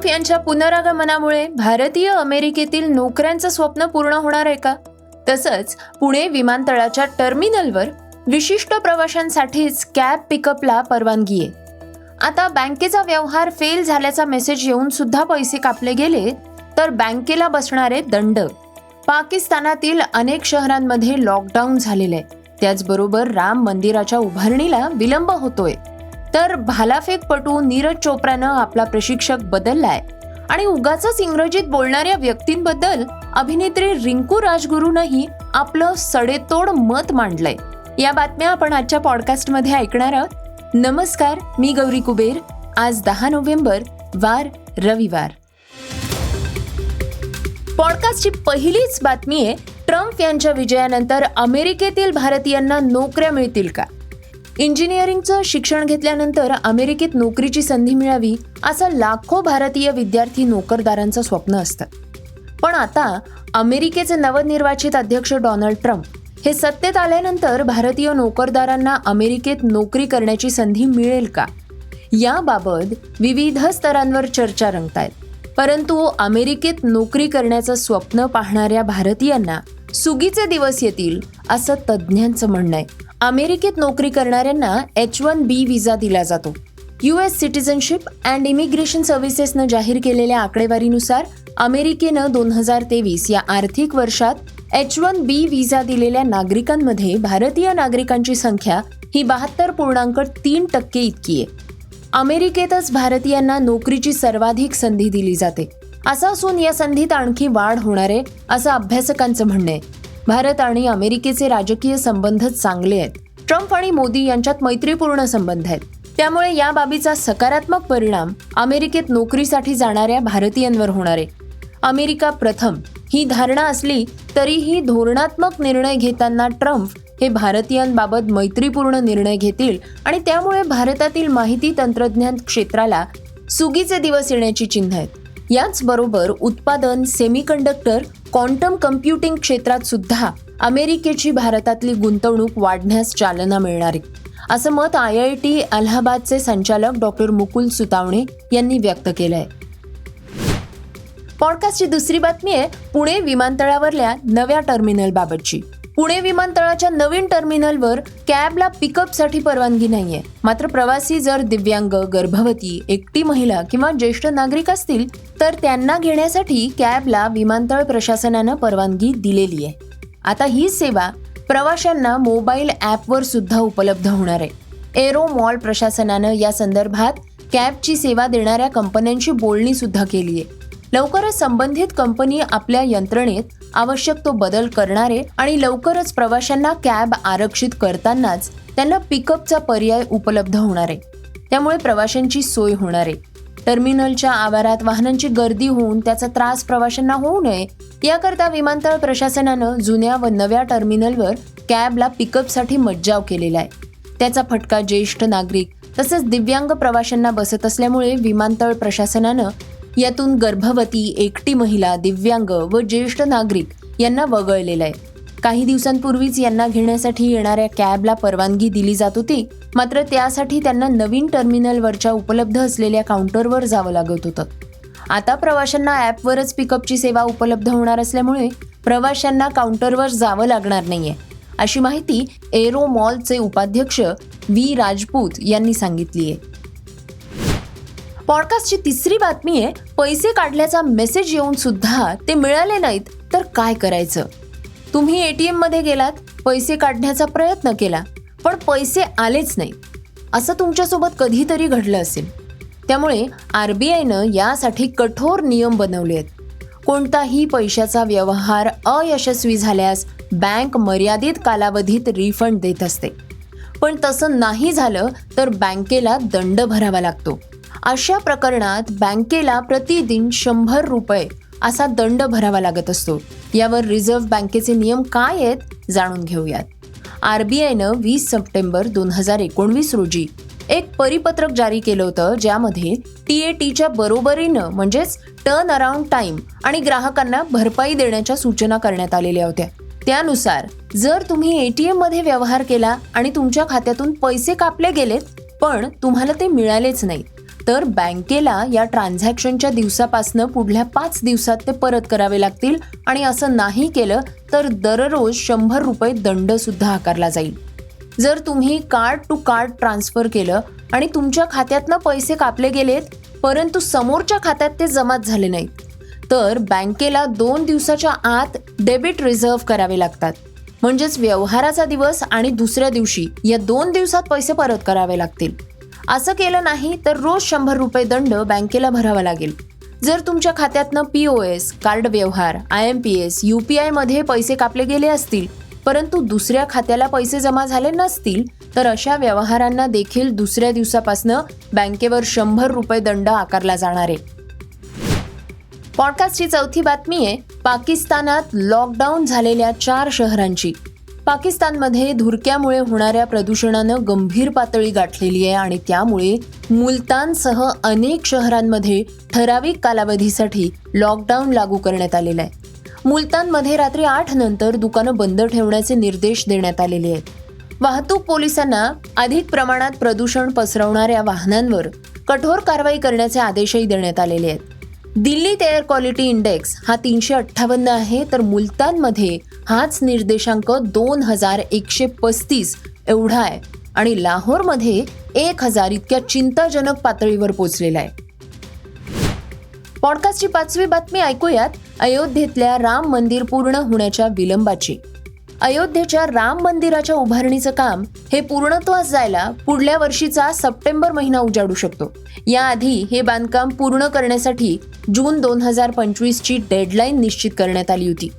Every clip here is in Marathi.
ट्रम्प यांच्या पुनरागमनामुळे भारतीय अमेरिकेतील नोकऱ्यांचं स्वप्न पूर्ण होणार आहे का? तसंच पुणे विमानतळाच्या टर्मिनलवर विशिष्ट प्रवाशांसाठीच कॅब पिकअपला परवानगी आहे. आता बँकेचा व्यवहार फेल झाल्याचा मेसेज येऊन सुद्धा पैसे कापले गेले तर बँकेला बसणारे दंड. पाकिस्तानातील अनेक शहरांमध्ये लॉकडाऊन झालेले आहे. त्याचबरोबर राम मंदिराच्या उभारणीला विलंब होतोय. तर भालाफेकपटू नीरज चोप्रानं आपला प्रशिक्षक बदललाय. आणि उगाच इंग्रजीत बोलणाऱ्या व्यक्तींबद्दल अभिनेत्री रिंकू राजगुरूनही आपलं सडेतोड मत मांडलंय. या बातम्या आपण आजच्या पॉडकास्टमध्ये ऐकणार आहोत. नमस्कार मी गौरी कुबेर. आज दहा नोव्हेंबर वार रविवार. पॉडकास्टची पहिलीच बातमी आहे ट्रम्प यांच्या विजयानंतर अमेरिकेतील भारतीयांना नोकऱ्या मिळतील का? इंजिनिअरिंगचं शिक्षण घेतल्यानंतर अमेरिकेत नोकरीची संधी मिळावी असं लाखो भारतीय विद्यार्थी नोकरदारांचं स्वप्न असतं. पण आता अमेरिकेचे नवनिर्वाचित अध्यक्ष डोनाल्ड ट्रम्प हे सत्तेत आल्यानंतर भारतीय नोकरदारांना अमेरिकेत नोकरी करण्याची संधी मिळेल का? याबाबत विविध स्तरांवर चर्चा रंगतायत. परंतु अमेरिकेत नोकरी करण्याचं स्वप्न पाहणाऱ्या भारतीयांना सुगीचे दिवस येतील असं तज्ज्ञांचं म्हणणं आहे. अमेरिकेत नोकरी करणाऱ्यांना एच वन बी व्हिसा दिला जातो. U S citizenship and immigration सर्व्हिसेसनं जाहीर केलेल्या आकडेवारीनुसार अमेरिकेनं दोन हजार तेवीस या आर्थिक वर्षात एच वन बी व्हिसा दिलेल्या नागरिकांमध्ये भारतीय नागरिकांची संख्या ही बहात्तर पूर्णांक तीन टक्के इतकी आहे. अमेरिकेतच भारतीयांना नोकरीची सर्वाधिक संधी दिली जाते. असं असून या संधीत आणखी वाढ होणार आहे असं अभ्यासकांचं म्हणणं आहे. भारत आणि अमेरिकेचे राजकीय संबंध चांगले आहेत. ट्रम्प आणि मोदी यांच्यात मैत्रीपूर्ण संबंध आहेत. त्यामुळे या बाबीचा सकारात्मक परिणाम अमेरिकेत नोकरीसाठी जाणाऱ्या भारतीयांवर होणार आहे. अमेरिका प्रथम ही धारणा असली तरीही धोरणात्मक निर्णय घेताना ट्रम्प हे भारतीयांबाबत मैत्रीपूर्ण निर्णय घेतील आणि त्यामुळे भारतातील माहिती तंत्रज्ञान क्षेत्राला सुगीचे दिवस येण्याची चिन्ह आहेत. याचबरोबर उत्पादन सेमीकंडक्टर क्वांटम कम्प्युटिंग क्षेत्रात सुद्धा अमेरिकेची भारतातली गुंतवणूक वाढण्यास चालना मिळणार आहे. असं मत आय आय टी अलाहाबादचे संचालक डॉक्टर मुकुल सुतावणे यांनी व्यक्त केलं आहे पॉडकास्टची दुसरी बातमी आहे पुणे विमानतळावरल्या नव्या टर्मिनल बाबतची पुणे विमानतळाच्या नवीन टर्मिनलवर कॅबला पिकअपसाठी परवानगी नाहीये. मात्र प्रवासी जर दिव्यांग गर्भवती एकटी महिला किंवा ज्येष्ठ नागरिक असतील तर त्यांना घेण्यासाठी कॅबला विमानतळ प्रशासनानं परवानगी दिलेली आहे आता ही सेवा प्रवाशांना मोबाईल ॲपवर सुद्धा उपलब्ध होणार आहे. एरो मॉल प्रशासनानं या संदर्भात कॅबची सेवा देणाऱ्या कंपन्यांशी बोलणी सुद्धा केली आहे लवकरच संबंधित कंपनी आपल्या यंत्रणेत आवश्यक तो बदल करणारे आणि लवकरच प्रवाशांना कॅब आरक्षित करतानाच त्यांना पिकअपचा पर्याय उपलब्ध होणार आहे. त्यामुळे प्रवाशांची सोय होणार आहे. टर्मिनलच्या आवारात वाहनांची गर्दी होऊन त्याचा त्रास प्रवाशांना होऊ नये याकरता विमानतळ प्रशासनानं जुन्या व नव्या टर्मिनलवर कॅबला पिकअपसाठी मज्जाव केलेला आहे. त्याचा फटका ज्येष्ठ नागरिक तसेच दिव्यांग प्रवाशांना बसत असल्यामुळे विमानतळ प्रशासनानं यातून गर्भवती एकटी महिला दिव्यांग व ज्येष्ठ नागरिक यांना वगळलेलं आहे. काही दिवसांपूर्वीच यांना घेण्यासाठी येणाऱ्या कॅबला परवानगी दिली जात होती. मात्र त्यासाठी त्यांना नवीन टर्मिनलवरच्या उपलब्ध असलेल्या काउंटरवर जावं लागत होतं. आता प्रवाशांना ॲपवरच पिकअपची सेवा उपलब्ध होणार असल्यामुळे प्रवाशांना काउंटरवर जावं लागणार नाहीये अशी माहिती एरो मॉलचे उपाध्यक्ष व्ही. राजपूत यांनी सांगितली आहे पॉडकास्टची तिसरी बातमी आहे पैसे काढल्याचा मेसेज येऊन सुद्धा ते मिळाले नाहीत तर काय करायचं? तुम्ही एटीएममध्ये गेलात पैसे काढण्याचा प्रयत्न केला पण पैसे आलेच नाही असं तुमच्यासोबत कधीतरी घडलं असेल. त्यामुळे आर बी आयनं यासाठी कठोर नियम बनवले आहेत. कोणताही पैशाचा व्यवहार अयशस्वी झाल्यास बँक मर्यादित कालावधीत रिफंड देत असते. पण तसं नाही झालं तर बँकेला दंड भरावा लागतो. अशा प्रकरणात बँकेला प्रतिदिन शंभर रुपये असा दंड भरावा लागत असतो. यावर रिझर्व्ह बँकेचे नियम काय आहेत जाणून घेऊयात. आर बी आयनं वीस सप्टेंबर दोन हजार एकोणवीस रोजी एक परिपत्रक जारी केलं होतं ज्यामध्ये टी ए टीच्या बरोबरीनं म्हणजेच टर्न अराउंड टाइम आणि ग्राहकांना भरपाई देण्याच्या सूचना करण्यात आलेल्या होत्या. त्यानुसार जर तुम्ही एटीएममध्ये व्यवहार केला आणि तुमच्या खात्यातून पैसे कापले गेलेत पण तुम्हाला ते मिळालेच नाहीत तर बँकेला या ट्रान्झॅक्शनच्या दिवसापासनं पुढल्या पाच दिवसात ते परत करावे लागतील आणि असं नाही केलं तर दररोज शंभर रुपये दंडसुद्धा आकारला जाईल. जर तुम्ही कार्ड टू कार्ड ट्रान्सफर केलं आणि तुमच्या खात्यातनं पैसे कापले गेलेत परंतु समोरच्या खात्यात ते जमाच झाले नाहीत तर बँकेला दोन दिवसाच्या आत डेबिट रिझर्व्ह करावे लागतात. म्हणजेच व्यवहाराचा दिवस आणि दुसऱ्या दिवशी या दोन दिवसात पैसे परत करावे लागतील. असं केलं नाही तर रोज शंभर रुपये दंड बँकेला भरावा लागेल. जर तुमच्या खात्यातनं पी ओ एस कार्ड व्यवहार I M P S U P आयमध्ये पैसे कापले गेले असतील परंतु दुसऱ्या खात्याला पैसे जमा झाले नसतील तर अशा व्यवहारांना देखील दुसऱ्या दिवसापासनं बँकेवर शंभर रुपये दंड आकारला जाणार आहे. पॉडकास्टची चौथी बातमी आहे पाकिस्तानात लॉकडाऊन झालेल्या चार शहरांची. पाकिस्तानमध्ये धुरक्यामुळे होणाऱ्या प्रदूषणानं गंभीर पातळी गाठलेली आहे आणि त्यामुळे मुलतानसह अनेक शहरांमध्ये ठराविक कालावधीसाठी लॉकडाऊन लागू करण्यात आलेला आहे. मुलतानमध्ये रात्री आठ नंतर दुकानं बंद ठेवण्याचे निर्देश देण्यात आलेले आहेत. वाहतूक पोलिसांना अधिक प्रमाणात प्रदूषण पसरवणाऱ्या वाहनांवर कठोर कारवाई करण्याचे आदेशही देण्यात आलेले आहेत. दिल्लीत एअर क्वालिटी इंडेक्स हा तीनशे अठ्ठावन्न आहे तर मुलतानमध्ये हाच निर्देशांक दोन हजार एकशे पस्तीस एवढा आहे आणि लाहोरमध्ये एक हजार इतक्या चिंताजनक पातळीवर पोचलेला आहे. पॉडकास्टची पाचवी बातमी ऐकूयात. अयोध्येतल्या राम मंदिर पूर्ण होण्याच्या विलंबाची. अयोध्येच्या राम मंदिराच्या उभारणीचं काम हे पूर्णत्वास जायला पुढल्या वर्षीचा सप्टेंबर महिना उजाडू शकतो. याआधी हे बांधकाम पूर्ण करण्यासाठी जून दोन हजार पंचवीसची डेडलाईन निश्चित करण्यात आली होती.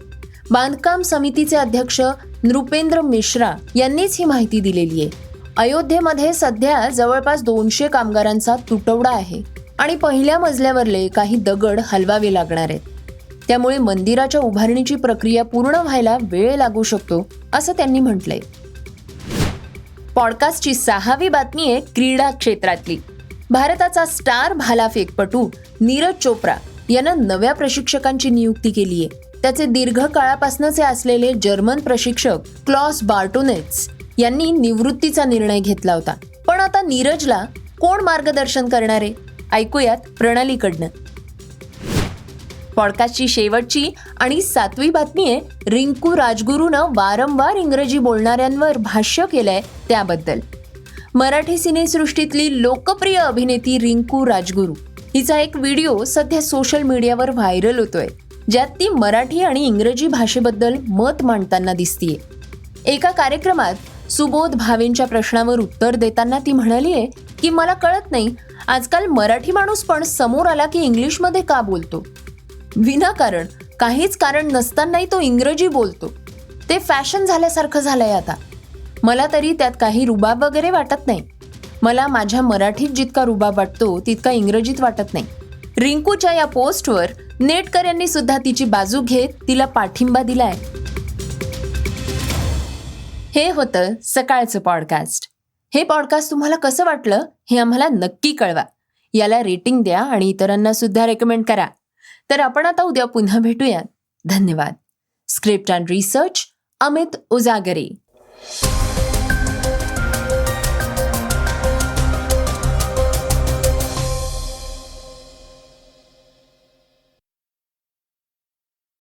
बांधकाम समितीचे अध्यक्ष नृपेंद्र मिश्रा यांनीच ही माहिती दिलेली आहे. अयोध्येमध्ये सध्या जवळपास दोनशे कामगारांचा तुटवडा आहे आणि पहिल्या मजल्यावरले काही दगड हलवावे लागणार आहेत. त्यामुळे मंदिराच्या उभारणीची प्रक्रिया पूर्ण व्हायला वेळ लागू शकतो असं त्यांनी म्हटलंय. पॉडकास्टची सहावी बातमी आहे क्रीडा क्षेत्रातली. भारताचा स्टार भालाफेकपटू नीरज चोप्रा यानं नव्या प्रशिक्षकांची नियुक्ती केली आहे त्याचे दीर्घकाळापासूनचे असलेले जर्मन प्रशिक्षक क्लॉस बार्टोनेट्स यांनी निवृत्तीचा निर्णय घेतला होता. पण आता नीरजला कोण मार्गदर्शन करणार? आहे ऐकूयात प्रणालीकडनं. पॉडकास्टची शेवटची आणि सातवी बातमी आहे रिंकू राजगुरूनं वारंवार इंग्रजी बोलणाऱ्यांवर भाष्य केलंय त्याबद्दल. मराठी सिनेसृष्टीतली लोकप्रिय अभिनेती रिंकू राजगुरू. हिचा एक व्हिडिओ सध्या सोशल मीडियावर व्हायरल होतोय. ज्यात ती मराठी आणि इंग्रजी भाषेबद्दल मत मांडताना दिसतीये. एका कार्यक्रमात सुबोध भावेंच्या प्रश्नावर उत्तर देताना ती म्हणाली आहे की मला कळत नाही आजकाल मराठी माणूस पण समोर आला की इंग्लिशमध्ये का बोलतो? विनाकारण काहीच कारण नसतानाही तो इंग्रजी बोलतो. ते फॅशन झाल्यासारखं झालंय आता. मला तरी त्यात काही रुबाब वगैरे वाटत नाही. मला माझ्या मराठीत जितका रुबाब वाटतो तितका इंग्रजीत वाटत नाही. रिंकूच्या या पोस्टवर नेटकर यांनी सुद्धा तिची बाजू घेत तिला पाठिंबा दिलाय. हे होतं सकाळचं पॉडकास्ट हे पॉडकास्ट तुम्हाला कसं वाटलं हे आम्हाला नक्की कळवा. याला रेटिंग द्या आणि इतरांना सुद्धा रेकमेंड करा. तर आपण आता उद्या पुन्हा भेटूयात. धन्यवाद. Script and research Amit Ujagare.